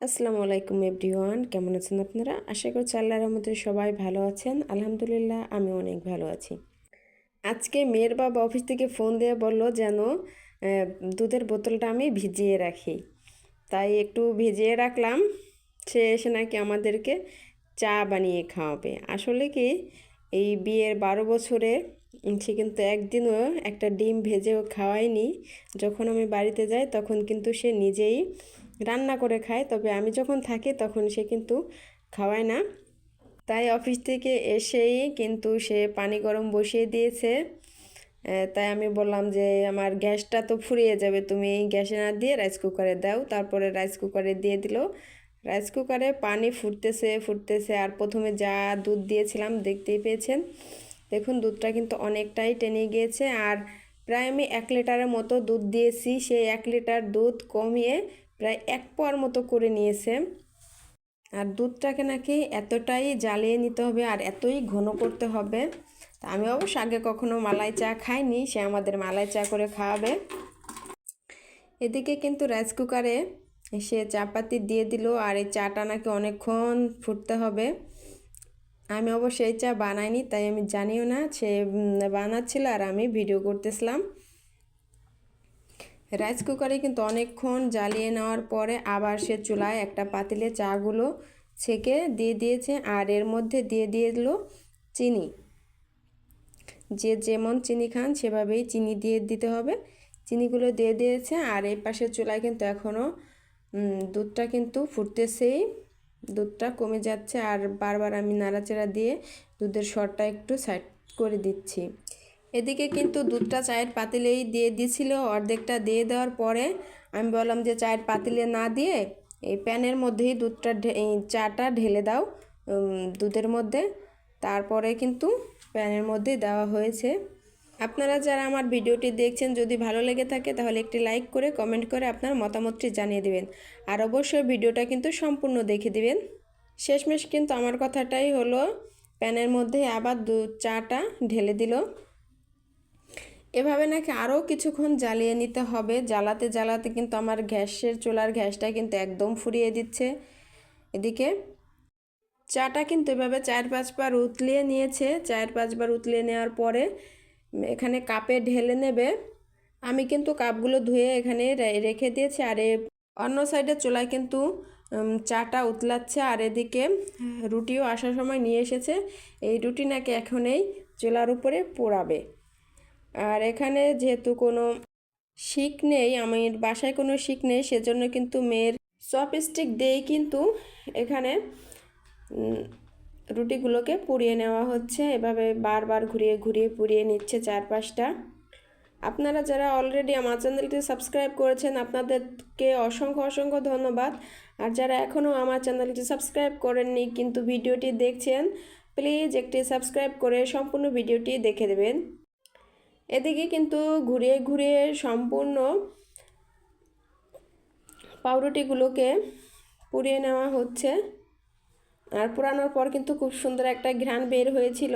আসসালামু আলাইকুম এভরিওয়ান, কেমন আছেন আপনারা? আশা করছি আল্লাহর মধ্যে সবাই ভালো আছেন। আলহামদুলিল্লাহ আমি অনেক ভালো আছি। আজকে মেয়ের বাবা অফিস থেকে ফোন দিয়ে বলল যেন দুধের বোতলটা আমি ভিজিয়ে রাখি। তাই একটু ভিজিয়ে রাখলাম। সে এসে নাকি আমাদেরকে চা বানিয়ে খাওয়াবে। আসলে কি, এই বিয়ের বারো বছরে সে কিন্তু একদিনও একটা ডিম ভেজেও খাওয়ায়নি। যখন আমি বাড়িতে যাই, তখন কিন্তু সে নিজেই রান্না করে খায়, তবে আমি যখন থাকি তখন সে কিন্তু খাওয়ায় না। তাই অফিস থেকে এসেই কিন্তু সে পানি গরম বসিয়ে দিয়েছে। তাই আমি বললাম যে, আমার গ্যাসটা তো ফুরিয়ে যাবে, তুমি গ্যাসে না দিয়ে রাইস কুকারে দাও। তারপরে রাইস কুকারে দিয়ে দিল। রাইস কুকারে পানি ফুটতেছে ফুটতেছে, আর প্রথমে যা দুধ দিয়েছিলাম, দেখতেই পেয়েছেন। দেখুন, দুধটা কিন্তু অনেকটাই টেনে গিয়েছে, আর প্রায় আমি এক লিটারের মতো দুধ দিয়েছি। সেই এক লিটার দুধ কমিয়ে প্রায় এক পোয়ার মতো করে নিয়েছে। আর দুধটাকে নাকি এতটাই জ্বালিয়ে নিতে হবে আর এতই ঘন করতে হবে। তা আমি অবশ্য আগে কখনো মালাই চা খাইনি, সে আমাদের মালাই চা করে খাওয়াবে। এদিকে কিন্তু রাইস কুকারে সে চাপাতি দিয়ে দিল আর এই চাটা নাকি অনেকক্ষণ ফুটতে হবে। আমি অবশ্য চা বানাইনি, তাই আমি জানিও না, সে বানাচ্ছিল আর আমি ভিডিও করতেছিলাম। রাইস কুকারে কিন্তু অনেকক্ষণ জ্বালিয়ে নেওয়ার পরে আবার সে চুলায় একটা পাতিলে চাগুলো ছেঁকে দিয়ে দিয়েছে আর এর মধ্যে দিয়ে দিয়ে দিল চিনি। যে যেমন চিনি খান সেভাবেই চিনি দিয়ে দিতে হবে। চিনিগুলো দিয়ে দিয়েছে আর এই পাশে চুলায় কিন্তু এখনও দুধটা কিন্তু ফুটতেছেই। দুধটা কমে যাচ্ছে আর বারবার আমি নাড়াচাড়া দিয়ে দুধের সরটা একটু সাইড করে দিচ্ছি। এদিকে কিন্তু দুধটা চায়ের পাতিলেই দিয়ে দিছিল অর্ধেকটা দিয়ে দেওয়ার পরে আমি বললাম যে চায়ের পাতিলে না দিয়ে এই প্যানের মধ্যেই দুধটা চাটা ঢেলে দাও দুধের মধ্যে। তারপরে কিন্তু প্যানের মধ্যে দেওয়া হয়েছে। আপনারা যারা আমার ভিডিওটি দেখছেন, যদি ভালো লেগে থাকে তাহলে একটি লাইক করে, কমেন্ট করে আপনার মতামতটি জানিয়ে দিবেন। আর অবশ্যই ভিডিওটা কিন্তু সম্পূর্ণ দেখে দিবেন। শেষমেশ কিন্তু আমার কথাটাই হলো, প্যানের মধ্যে আবার দু, চাটা ঢেলে দিল। এভাবে নাকি আরও কিছুক্ষণ জ্বালিয়ে নিতে হবে। জ্বালাতে জ্বালাতে কিন্তু আমার গ্যাসের চুলার গ্যাসটা কিন্তু একদম ফুরিয়ে দিচ্ছে। এদিকে চাটা কিন্তু এভাবে চার পাঁচবার উতলিয়ে নিয়েছে। চার পাঁচবার উতলিয়ে নেওয়ার পরে এখানে কাপে ঢেলে নেবে। আমি কিন্তু কাপগুলো ধুয়ে এখানে রেখে দিয়েছি। আর অন্য সাইডে চুলায় কিন্তু চাটা উতলাচ্ছে। আর এদিকে রুটিও আসার সময় নিয়ে এসেছে। এই রুটি নাকি এখনই চুলার উপরে পোড়াবে। আর এখানে যেহেতু কোনো শিক নেই, আমার বাসায় কোনো শিক নেই, সেজন্য কিন্তু মেয়ের চপস্টিক দিয়েই কিন্তু এখানে রুটিগুলোকে পুড়িয়ে নেওয়া হচ্ছে। এভাবে বারবার ঘুরিয়ে ঘুরিয়ে পুড়িয়ে নিচ্ছে চারপাশটা। আপনারা যারা অলরেডি আমার চ্যানেলটি সাবস্ক্রাইব করেছেন, আপনাদেরকে অসংখ্য অসংখ্য ধন্যবাদ। আর যারা এখনও আমার চ্যানেলটি সাবস্ক্রাইব করেননি, কিন্তু ভিডিওটি দেখছেন প্লিজ একটি সাবস্ক্রাইব করে সম্পূর্ণ ভিডিওটি দেখে দেবেন। এদিকে কিন্তু ঘুরিয়ে ঘুরিয়ে সম্পূর্ণ পাউরুটিগুলোকে পুড়িয়ে নেওয়া হচ্ছে। আর পোড়ানোর পর কিন্তু খুব সুন্দর একটা ঘ্রাণ বের হয়েছিল।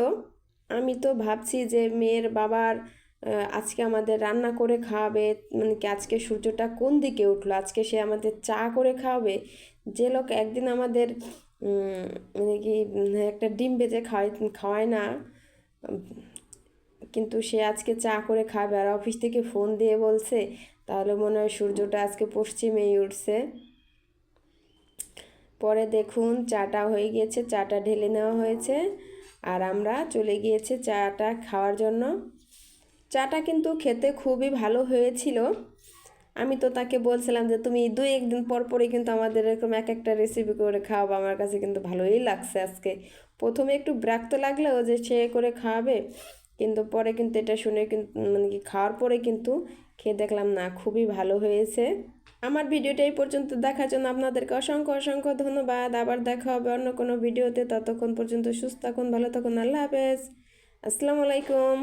আমি তো ভাবছি যে মেয়ের বাবার আজকে আমাদের রান্না করে খাওয়াবে মানে কি আজকে সূর্যটা কোন দিকে উঠল? আজকে সে আমাদের চা করে খাওয়াবে? যে লোক একদিন আমাদের মানে কি, একটা ডিম বেজে খাওয়াই খাওয়ায় না কিন্তু সে আজকে চা করে খাবে আর অফিস থেকে ফোন দিয়ে বলছে, তাহলে মনে হয় সূর্যটা আজকে পশ্চিমেই উঠছে। পরে দেখুন, চাটা হয়ে গিয়েছে, চাটা ঢেলে নেওয়া হয়েছে আর আমরা চলে গিয়েছে চাটা খাওয়ার জন্য। চাটা কিন্তু খেতে খুবই ভালো হয়েছিল। আমি তো তাকে বলছিলাম যে, তুমি দুই একদিন পর পরই কিন্তু আমাদের এরকম এক একটা রেসিপি করে খাওয়াবো। আমার কাছে কিন্তু ভালোই লাগছে আজকে। প্রথমে একটু বিরক্ত লাগলেও যে সে করে খাওয়াবে। কিন্তু পরে কিন্তু এটা শুনে কিন্তু মানে কি খাওয়ার পরে কিন্তু খেয়ে দেখলাম, না, খুবই ভালো হয়েছে। আমার ভিডিওটা এই পর্যন্ত দেখার জন্য আপনাদেরকে অসংখ্য অসংখ্য ধন্যবাদ। আবার দেখা হবে অন্য কোনো ভিডিওতে। ততক্ষণ পর্যন্ত সুস্থ থাকুন, ভালো থাকুন। আল্লাহ হাফেজ। আসসালামু আলাইকুম।